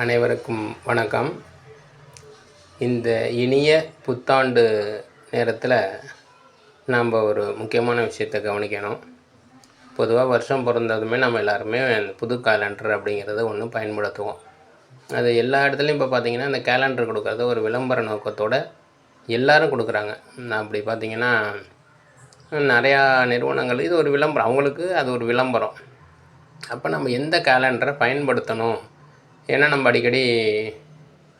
அனைவருக்கும் வணக்கம். இந்த இனிய புத்தாண்டு நேரத்தில் நாம் ஒரு முக்கியமான விஷயத்தை கவனிக்கணும். பொதுவாக வருஷம் பிறந்ததுமே நம்ம எல்லாருமே அந்த புது கேலண்டர் அப்படிங்கிறத ஒன்று பயன்படுத்துவோம். அது எல்லா இடத்துலையும் இப்போ பார்த்தீங்கன்னா அந்த கேலண்டர் கொடுக்குறது ஒரு விளம்பர நோக்கத்தோடு எல்லோரும் கொடுக்குறாங்க. அப்படி பார்த்தீங்கன்னா நிறையா நிறுவனங்கள் இது ஒரு விளம்பரம். அவங்களுக்கு அது ஒரு விளம்பரம். அப்போ நம்ம எந்த கேலண்டரை பயன்படுத்தணும்? ஏன்னா நம்ம அடிக்கடி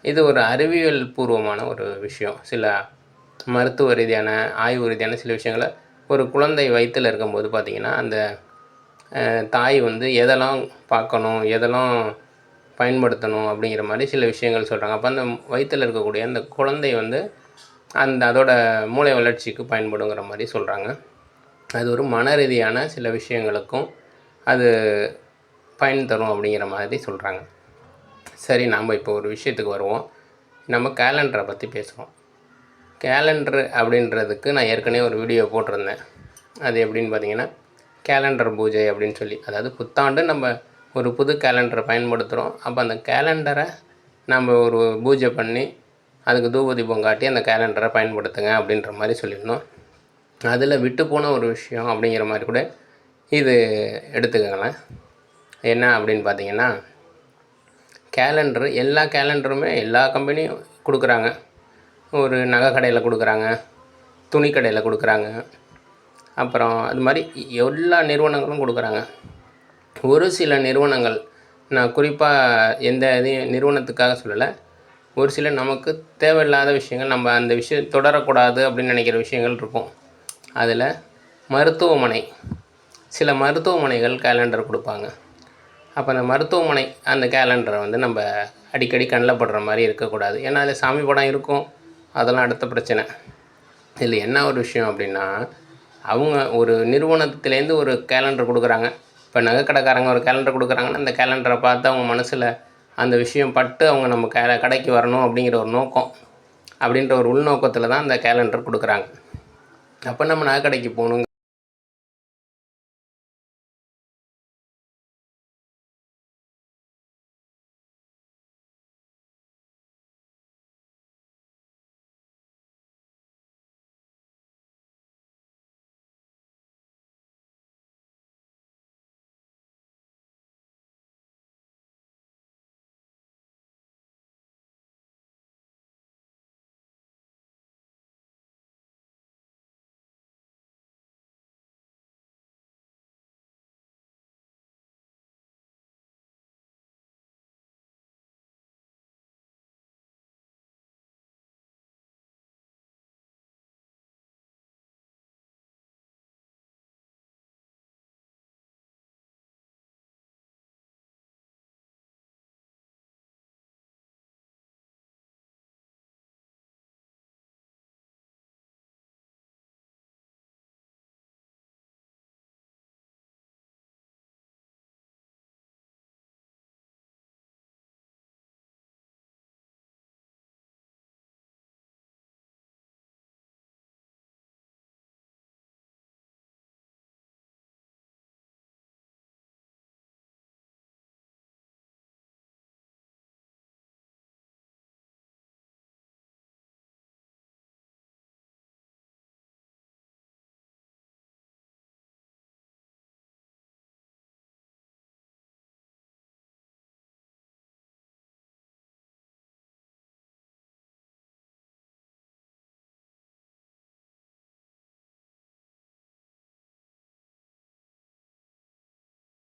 இது ஒரு அறிவியல் பூர்வமான ஒரு விஷயம். சில மருத்துவ ரீதியான ஆய்வு ரீதியான சில விஷயங்களை ஒரு குழந்தை வயிற்றில் இருக்கும்போது பார்த்திங்கன்னா அந்த தாய் வந்து எதெல்லாம் பார்க்கணும் எதெல்லாம் பயன்படுத்தணும் அப்படிங்கிற மாதிரி சில விஷயங்கள் சொல்கிறாங்க அப்போ அந்த வயிற்றில் இருக்கக்கூடிய அந்த குழந்தை வந்து அந்த அதோட மூளை வளர்ச்சிக்கு பயன்படுங்கிற மாதிரி சொல்கிறாங்க அது ஒரு மன ரீதியான சில விஷயங்களுக்கும் அது பயன் தரும் அப்படிங்கிற மாதிரி சொல்கிறாங்க சரி நாம் இப்போ ஒரு விஷயத்துக்கு வருவோம். நம்ம கேலண்டரை பற்றி பேசுகிறோம் கேலண்டர் அப்படின்றதுக்கு நான் ஏற்கனவே ஒரு வீடியோ போட்டிருந்தேன். அது எப்படின்னு பார்த்தீங்கன்னா கேலண்டர் பூஜை அப்படின்னு சொல்லி. அதாவது புத்தாண்டு நம்ம ஒரு புது கேலண்டரை பயன்படுத்துகிறோம் அப்போ அந்த கேலண்டரை நம்ம ஒரு பூஜை பண்ணி அதுக்கு தூபதீபம் காட்டி அந்த கேலண்டரை பயன்படுத்துங்க அப்படின்ற மாதிரி சொல்லியிருந்தோம். அதில் விட்டு போன ஒரு விஷயம் அப்படிங்கிற மாதிரி கூட இது எடுத்துக்கங்களேன். என்ன அப்படின்னு பார்த்தீங்கன்னா கேலண்டர் எல்லா கேலண்டருமே எல்லா கம்பெனியும் கொடுக்குறாங்க. ஒரு நகை கடையில் கொடுக்குறாங்க துணி கடையில் கொடுக்குறாங்க. அப்புறம் அது மாதிரி எல்லா நிறுவனங்களும் கொடுக்குறாங்க. ஒரு சில நிறுவனங்கள் நான் குறிப்பாக எந்த இதையும் நிறுவனத்துக்காக சொல்லலை. ஒரு சில நமக்கு தேவையில்லாத விஷயங்கள் நம்ம அந்த விஷயம் தொடரக்கூடாது அப்படின்னு நினைக்கிற விஷயங்கள் இருக்கும். அதில் மருத்துவமனை சில மருத்துவமனைகள் கேலண்டர் கொடுப்பாங்க. அப்போ அந்த மருத்துவமனை அந்த கேலண்டரை வந்து நம்ம அடிக்கடி கண்ணில் படுற மாதிரி இருக்கக்கூடாது. ஏன்னா அதில் சாமி படம் இருக்கும். அதெல்லாம் அடுத்த பிரச்சனை. இதில் என்ன ஒரு விஷயம் அப்படின்னா அவங்க ஒரு நிறுவனத்துலேருந்து ஒரு கேலண்டர் கொடுக்குறாங்க. இப்போ நகைக்கடைக்காரங்க ஒரு கேலண்டர் கொடுக்குறாங்கன்னா அந்த கேலண்டரை பார்த்து அவங்க மனசில் அந்த விஷயம் பட்டு அவங்க நம்ம கே கடைக்கு வரணும் அப்படிங்கிற ஒரு நோக்கம் அப்படின்ற ஒரு உள்நோக்கத்தில் தான் அந்த கேலண்டர் கொடுக்குறாங்க. அப்போ நம்ம நகைக்கடைக்கு போகணுங்க